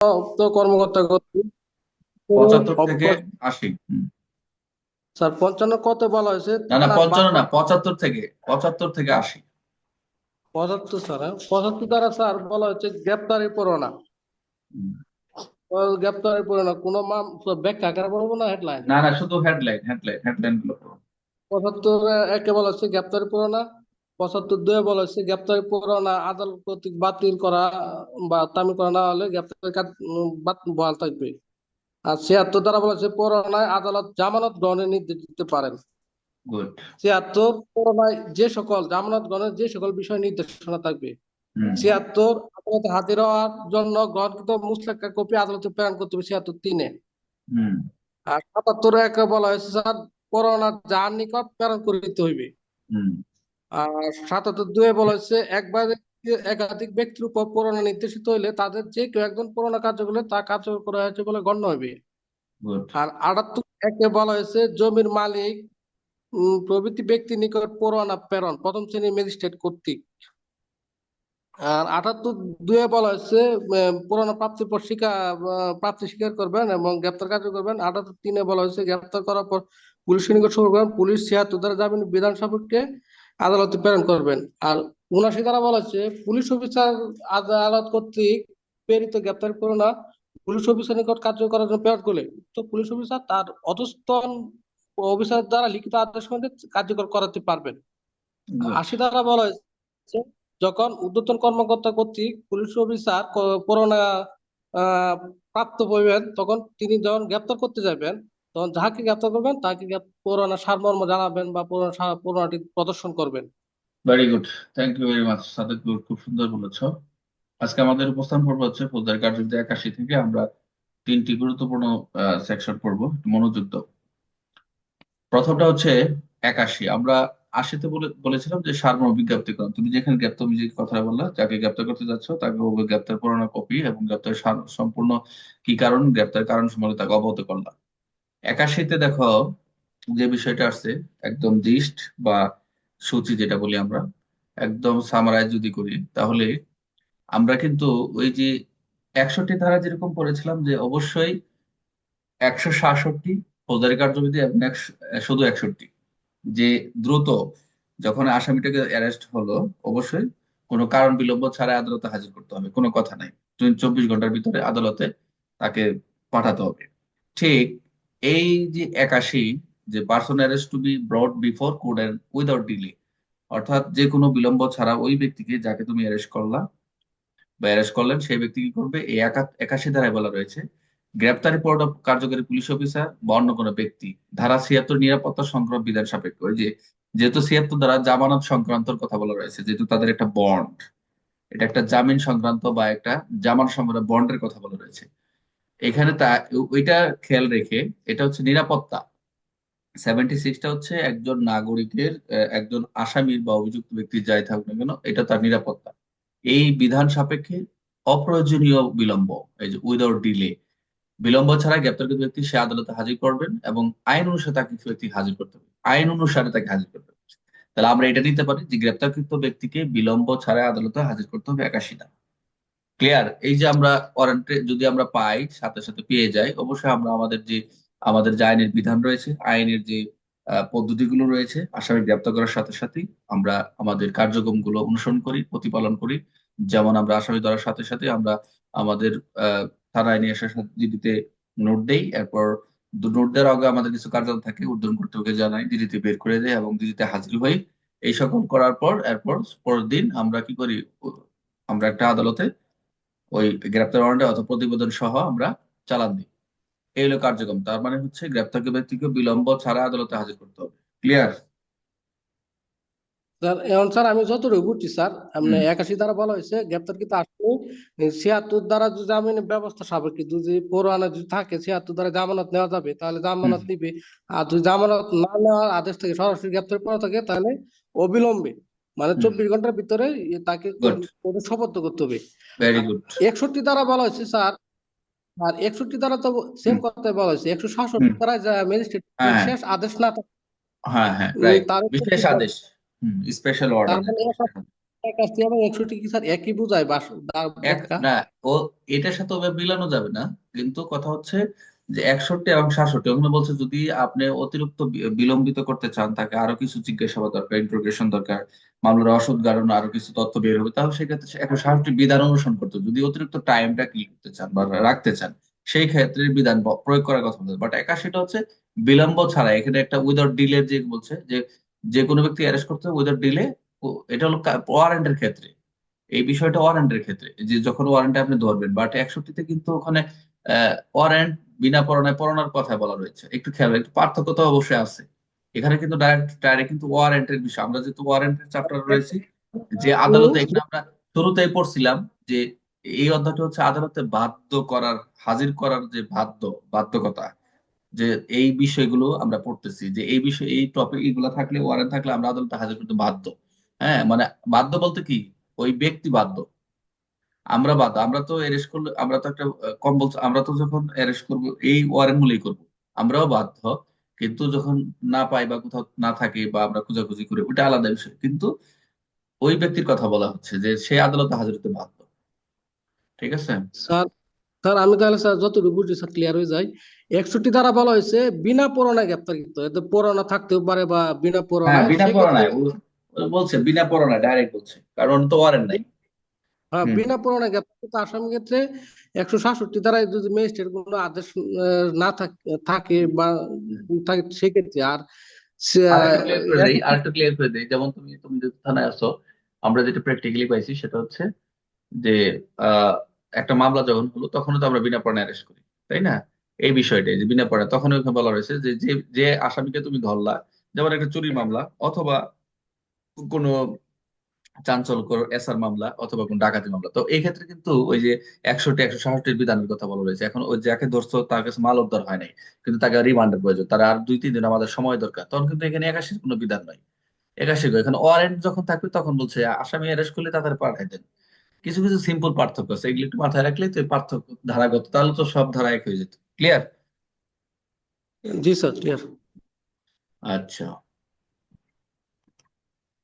কর্মকর্তা পঁচাত্তর থেকে আশি। স্যার পঞ্চান্ন কত বলা হয়েছে? না না পঞ্চান্ন না পঁচাত্তর থেকে পঁচাত্তর থেকে আশি। পঁচাত্তর স্যার হ্যাঁ? পঁচাত্তর দ্বারা স্যার বলা হচ্ছে গ্রেপ্তারি পরোয়ানা হুম। গ্রেপ্তারি পরোয়ানা কোনো মাম ব্যাখ্যা বলব না হেডলাইন না না শুধু হেডলাইন হেডলাইন হেডলাইনগুলো। পঁচাত্তর একে বলা হচ্ছে গ্রেপ্তারি পরোয়ানা পঁচাত্তর দুয়ে বলা হচ্ছে গ্রেপ্তারি পরোয়ানা আদালত কর্তৃক বাতিল করা বা তামিল করা না হলে গ্রেপ্তারি কাজ বহাল থাকবে। আর ছিয়াত্তর দ্বারা বলা হচ্ছে পরোয়ানায় আদালত জামানত গ্রহণের নির্দেশ দিতে পারেন। ছিয়াত্তর পরোয়ানায় যে সকল জামানত গ্রহণের যে সকল বিষয় নির্দেশনা থাকবে। ছিয়াত্তর আদালতে হাজির হওয়ার জন্য গ্রহণকৃত কপি আদালতে প্রেরণ করতে হবে ছিয়াত্তর তিনে। আর সাতাত্তর একে বলা হয়েছে স্যার পরোয়ানা যার নিকট প্রেরণ করিতে হইবে। আর সাতাত্তর দুয়ে বলা হয়েছে একবার একাধিক ব্যক্তির উপর পরোয়ানা নির্দেশিত হইলে তাদের যে কেউ একজন পরোয়ানা কার্য করলে তা কার্যকর করা হয়েছে বলে গণ্য হইবে। আর আটাত্তর একে বলা হয়েছে জমির মালিক প্রভৃতি ব্যক্তির নিকট পরোয়ানা প্রেরণ প্রথম শ্রেণির ম্যাজিস্ট্রেট কর্তৃক। আর আটাত্তর দুয়ে বলা হয়েছে উম, পরোয়ানা প্রাপ্তির পর স্বীকার প্রাপ্তি স্বীকার করবেন এবং গ্রেপ্তার কার্য করবেন। আটাত্তর তিনে বলা হয়েছে গ্রেপ্তার করার পর পুলিশের নিকট সমর্পণ করবেন পুলিশ ছিয়াত্তর দ্বারা জামিন বিধান সাপেক্ষে আদালতে প্রেরণ করবেন। আর উনাশি দ্বারা বলা হচ্ছে পুলিশ অফিসার আদালত কর্তৃক প্রেরিত গ্রেপ্তার পরোয়ানা পুলিশ অফিসার নিকট কার্য করার জন্য প্রেরণ করলে। তো পুলিশ অফিসার তার অধস্তন অফিসার দ্বারা লিখিত আদেশ মধ্যে কার্যকর করাতে পারবেন। আশি দ্বারা বলা হয়েছে যখন ঊর্ধ্বতন কর্মকর্তা কর্তৃক পুলিশ অফিসার ক- পরোয়ানা আহ, প্রাপ্ত হইবেন তখন তিনি যখন গ্রেপ্তার করতে যাবেন তখন যাহাকে গ্রেপ্তার করবেন তাকে পরোয়ানা সারমর্ম জানাবেন বা পরোয়ানা সা- পরোয়ানাটি প্রদর্শন করবেন। Very good thank you very much Sadekur খুব সুন্দর বলেছ। আজকে আমাদের উপস্থান পর্ব হচ্ছে ফৌজদারি কার্যবিধি একাশি থেকে আমরা তিনটি গুরুত্বপূর্ণ সেকশন পড়ব মনোযোগ দাও প্রথমটা হচ্ছে একাশি। আমরা আশিতে বলে, বলেছিলাম যে সারমর্ম বিজ্ঞপ্তিকরণ তুমি যেখানে গ্রেপ্তার তুমি যে কথাটা বললা, যাকে গ্রেপ্তার করতে যাচ্ছ, তাকে গ্রেপ্তার পরোয়ানা কপি এবং গ্রেপ্তার সম্পূর্ণ কি কারণ গ্রেপ্তার কারণ সম্বন্ধে তাকে অবগত করলাম একাশিতে দেখো যে বিষয়টা আসছে একদম জিস্ট বা সূচি যেটা বলি আমরা, একদম সামারাইজ যদি করি, তাহলে আমরা কিন্তু ওই যে একষট্টি ধারা যেরকম পড়েছিলাম যে অবশ্যই একশো সাতষট্টি ফৌজদারি কার্যবিধি এবং শুধু একষট্টি যে দ্রুত যখন আসামিটাকে অ্যারেস্ট হলো, অবশ্যই কোনো কারণ বিলম্ব ছাড়া আদালতে হাজির করতে হবে, কোনো কথা নাই। চব্বিশ ঘণ্টার ভিতরে আদালতে তাকে পাঠাতে হবে। ঠিক এই যে একাশি, যে person arrest to be brought before court and without delay অর্থাৎ যে কোনো বিলম্ব ছাড়া ওই ব্যক্তিকে যাকে তুমি অ্যারেস্ট করলা বা অ্যারেস্ট করলেন, সেই ব্যক্তি কি করবে? এই একা- একাশি ধারায় বলা রয়েছে, গ্রেপ্তারি পরোয়ানা কার্যকরী পুলিশ অফিসার বা অন্য কোনো ব্যক্তি, ধারা ছিয়াত্তর নিরাপত্তা সংক্রান্ত বিধান সাপেক্ষ, ওই যে যেহেতু ছিয়াত্তর দ্বারা জামানত সংক্রান্তর কথা বলা রয়েছে, যেহেতু তাদের একটা বন্ড এটা একটা জামিন সংক্রান্ত বা একটা জামান সংক্রান্ত বন্ডের কথা বলা রয়েছে। এখানে তা ওইটা খেয়াল রেখে, এটা হচ্ছে নিরাপত্তা। সেভেন্টি সিক্সটা হচ্ছে একজন নাগরিকের একজন আসামির বা অভিযুক্ত ব্যক্তি যাই থাকুক না কেন, এটা তার নিরাপত্তা। এই বিধান সাপেক্ষে অপ্রয়োজনীয় বিলম্ব, এই যে উইদাউট ডিলে বিলম্ব ছাড়া গ্রেপ্তারকৃত ব্যক্তি সে আদালতে হাজির করবেন এবং আইন অনুসারে তাকে ব্যক্তি হাজির করতে হবে। আইন অনুসারে তাকে হাজির করতে হবে। তাহলে আমরা এটা নিতে পারি যে গ্রেপ্তারকৃত ব্যক্তিকে বিলম্ব ছাড়া আদালতে হাজির করতে হবে একাশিটা। ক্লিয়ার এই যে আমরা ওয়ারেন্টে যদি আমরা পাই, সাথে সাথে পেয়ে যাই, অবশ্যই আমরা আমাদের যে আমাদের যে আইনের বিধান রয়েছে, আইনের যে পদ্ধতিগুলো রয়েছে আসামি গ্রেপ্তার করার সাথে সাথে আমরা আমাদের কার্যক্রমগুলো অনুসরণ করি, প্রতিপালন করি। যেমন আমরা আসামি ধরার সাথে সাথে আমরা আমাদের থানায় নিয়ে আসার ডিডিতে নোট দেই, এরপর নোট দেওয়ার আগে আমাদের কিছু কার্যালয় থাকে, উদ্ধার কর্তৃপক্ষকে জানাই ডিডিতে বের করে দেয় এবং ডিডিতে হাজির হই। এই সকল করার পর, এরপর পরের দিন আমরা কি করি আমরা একটা আদালতে ওই গ্রেপ্তার ওয়ারেন্টে অথবা প্রতিবেদন সহ আমরা চালান দিই এই হলো কার্যক্রম। তার মানে হচ্ছে গ্রেপ্তার ব্যক্তিকে বিলম্ব ছাড়া আদালতে হাজির করতে হবে। ক্লিয়ার স্যার এখন স্যার আমি যতটুকু বুঝছি স্যার আপনি একাশি দ্বারা বলা হয়েছে গ্রেপ্তারকৃত আসামি ছিয়াত্তর দ্বারা যদি জামিনের ব্যবস্থা সাপেক্ষে যদি পরোয়ানা যদি থাকে ছিয়াত্তর দ্বারা জামানত নেওয়া যাবে তাহলে জামানত নিবে। আর যদি জামানত না নেওয়ার আদেশ থেকে সরাসরি গ্রেপ্তার করা থাকে তাহলে অবিলম্বে মানে চব্বিশ ঘণ্টার ভিতরে তাকে সোপর্দ করতে হবে। একষট্টি দ্বারা বলা হয়েছে স্যার। আর একষট্টি দ্বারা তো সেম কথাই বলা হয়েছে। একশো সাতষট্টি দ্বারা ম্যাজিস্ট্রেট বিশেষ আদেশ না হ্যাঁ হ্যাঁ বিশেষ আদেশ। স্পেশাল অর্ডার মানে একষট্টি কি স্যার একই বোঝায় না ও এটার সাথে মিলানো যাবে না। কিন্তু কথা হচ্ছে যে একষট্টি এবং সাতষট্টি ওখানে বলছে যদি আপনি অতিরিক্ত বিলম্বিত করতে চান, তাকে আরও কিছু জিজ্ঞাসাবাদ দরকার ইন্টারোগেশন দরকার, মামলার অসৎ কারণে আরও কিছু তথ্য বের হবে, তাহলে সেক্ষেত্রে একশো সাতষট্টি বিধান অনুসরণ করতে। যদি অতিরিক্ত টাইমটা কি করতে চান বা রাখতে চান, সেই ক্ষেত্রে বিধান প্রয়োগ করার কথা বলছে বাট একাশিটা হচ্ছে বিলম্ব ছাড়া এখানে একটা উইদাউট ডিলে যে বলছে, যে যে কোনো ব্যক্তি অ্যারেস্ট করতে উইদাউট ডিলে এটা হলো ওয়ারেন্টের ক্ষেত্রে এই বিষয়টা ওয়ারেন্টের ক্ষেত্রে, যে যখন ওয়ারেন্টে আপনি ধরবেন বাট একষট্টিতে কিন্তু ওখানে ওয়ারেন্ট বিনা পরোয়ানায় পরোয়ানার কথা বলা রয়েছে। একটু খেয়াল একটু পার্থক্য তো অবশ্যই আছে। এখানে কিন্তু ডাইরেক্ট ডাইরেক্ট কিন্তু ওয়ারেন্টের বিষয়। আমরা যেহেতু ওয়ারেন্টের চ্যাপ্টার রয়েছি, যে আদালতে এখানে আমরা শুরুতেই পড়ছিলাম যে এই অধ্যায়টা হচ্ছে আদালতে বাধ্য করার, হাজির করার যে বাধ্য, বাধ্যকতা, যে এই বিষয়গুলো আমরা পড়তেছি, যে এই বিষয়, এই টপিক এগুলো থাকলে ওয়ারেন্ট থাকলে আমরা আদালতে হাজির করতে বাধ্য। হ্যাঁ মানে বাধ্য বলতে কি? ওই ব্যক্তি বাধ্য। আমরা বাদ আমরা তো অ্যারেস্ট করলে আমরা তো একটা কম্পালস আমরা তো যখন অ্যারেস্ট করব এই ওয়ারেন্ট মূলেই করব। আমরাও বাধ্য কিন্তু যখন না পাই বা কোথাও না থাকে বা আমরা খোঁজাখুঁজি করি ওটা আলাদা বিষয়। কিন্তু ওই ব্যক্তির কথা বলা হচ্ছে যে সে আদালতে হাজির হতে বাধ্য। ঠিক আছে? স্যার স্যার আমি তাহলে স্যার যতটুকু বুঝি স্যার ক্লিয়ার হয়ে যায়। একষট্টি দ্বারা বলা হয়েছে বিনা পরোয়ানায় গ্রেপ্তারকৃত এতে পরোয়ানা থাকতেও পারে বা বিনা হ্যাঁ পরোয়ানায়। বিনা ও বলছে বিনা পরোয়ানায় ডাইরেক্ট বলছে। কারণ তো ওয়ারেন্ট নাই। হ্যাঁ বিনা পরোয়ানায় গ্রেপ্তারকৃত আসামি ক্ষেত্রে একশো সাতষট্টি ধারায় যদি ম্যাজিস্ট্রেট কোনো আদেশ না থাকে বা থাকে সেক্ষেত্রে আর সে- আরেকটু ক্লিয়ার করে দেই যেমন তুমি তুমি যদি থানায় আসো আমরা যেটা প্র্যাকটিক্যালি পাইছি সেটা হচ্ছে যে আহ, একটা মামলা যখন হলো তখনও তো আমরা বিনা পরোয়ানায় অ্যারেস্ট করি তাই না? এই বিষয়টাই যে বিনা পরোয়ানা তখন ওখানে বলা হয়েছে যে যে যে আসামিকে তুমি ধরলা যেমন একটা চুরির মামলা অথবা কোনো চাঞ্চল্যকর এসআর মামলা অথবা কোন ডাকাতি মামলা। তো এই ক্ষেত্রে কিন্তু ওই যে একশোটি একশো সাতটির বিধানের কথা বলা রয়েছে এখন ওই যাকে ধরছো তার কাছে মাল উদ্ধার হয় নাই কিন্তু তাকে রিমান্ডের প্রয়োজন। তার আর দুই তিন দিন আমাদের সময় দরকার। তখন কিন্তু এখানে একাশির কোনো বিধান নাই। একাশি এখানে ওয়ারেন্ট যখন থাকবে তখন বলছে আসামি অ্যারেস্ট করলে তাদের পাঠাই দেন। কিছু কিছু সিম্পল পার্থক্য আছে। এগুলো একটু মাথায় রাখলে তো এই পার্থক্য ধারাগত তাহলে তো সব ধারা এক হয়ে যেত। ক্লিয়ার জি স্যার ক্লিয়ার আচ্ছা।